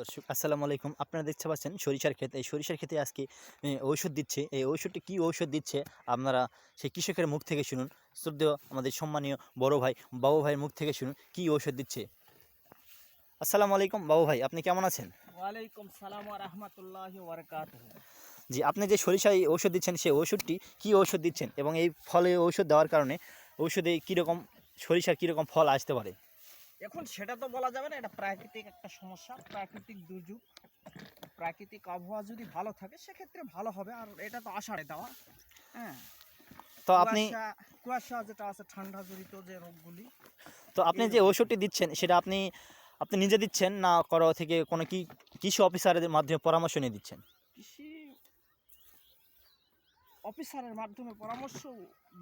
দর্শক আসসালামু আলাইকুম। আপনারা দেখতে পাচ্ছেন সরিষার ক্ষেত। এই সরিষার ক্ষেতে আজকে ঔষধ দিচ্ছে। এই ঔষধটি কী ঔষধ দিচ্ছে? আপনারা সেই কৃষকের মুখ থেকে শুনুন। শ্রদ্ধেয় আমাদের সম্মানীয় বড় ভাই বাবু ভাইয়ের মুখ থেকে শুনুন কী ঔষধ দিচ্ছে? আসসালামু আলাইকুম বাবু ভাই আপনি কেমন আছেন? ওয়ালাইকুম সালাম রাহমাতুল্লাহি ওয়া বারাকাতুহু। জি আপনি যে সরিষায় ঔষধ দিচ্ছেন সেই ঔষধটি কী ঔষধ দিচ্ছেন? এবং এই ফলে ঔষধ দেওয়ার কারণে ঔষধে কীরকম সরিষার কীরকম ফল আসতে পারে? এখন সেটা তো বলা যাবে না এটা প্রাকৃতিক একটা সমস্যা প্রাকৃতিক দুর্যোগ। প্রাকৃতিক আবহাওয়া যদি ভালো থাকে সেক্ষেত্রে ভালো হবে আর এটা তো আষাঢ়ে দেওয়া। হ্যাঁ। তো আপনি কুয়াশা- যেটা আছে ঠান্ডা জড়িত যে রোগগুলি। তো আপনি যে ঔষধটি দিচ্ছেন সেটা আপনি আপনি নিজে দিচ্ছেন না করো থেকে কোনো কি কৃষি অফিসারের মাধ্যমে পরামর্শ নিয়ে দিচ্ছেন? কৃষি অফিসারের মাধ্যমে পরামর্শ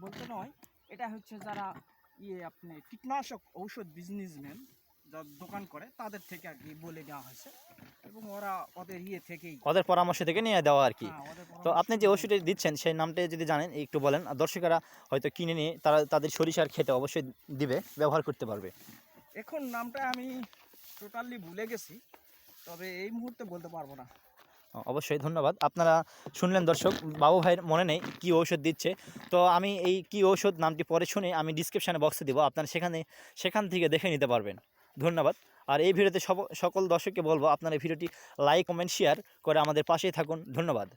বলতে নয় এটা হচ্ছে যারা ইয়ে আপনি কীটনাশক ঔষধ বিজনেসম্যান যারা দোকান করে তাদের থেকে আর কি বলে দেওয়া হয়েছে। এবং ওরা ওদের ইয়ে থেকেই ওদের পরামর্শ থেকে নিয়ে দেওয়া আর কি। হ্যাঁ, তো আপনি যে ওষুধটি দিচ্ছেন সেই নামটা যদি জানেন একটু বলেন। আর দর্শকেরা হয়তো কিনে নিয়ে তারা তাদের সরিষার খেতে অবশ্যই দিবে ব্যবহার করতে পারবে। এখন নামটা আমি টোটালি ভুলে গেছি তবে এই মুহূর্তে বলতে পারব না। অবশ্যই ধন্যবাদ। আপনারা শুনলেন দর্শক, বাবু ভাইয়ের মনে নেই কী ঔষধ দিচ্ছে। তো আমি এই কী ঔষধ নামটি পরে শুনে আমি ডিসক্রিপশানে বক্সে দেবো, আপনারা সেখানে, সেখান থেকে দেখে নিতে পারবেন। ধন্যবাদ। আর এই ভিডিওতে সকল দর্শককে বলব, আপনারা ভিডিওটি লাইক কমেন্ট শেয়ার করে আমাদের পাশেই থাকুন। ধন্যবাদ।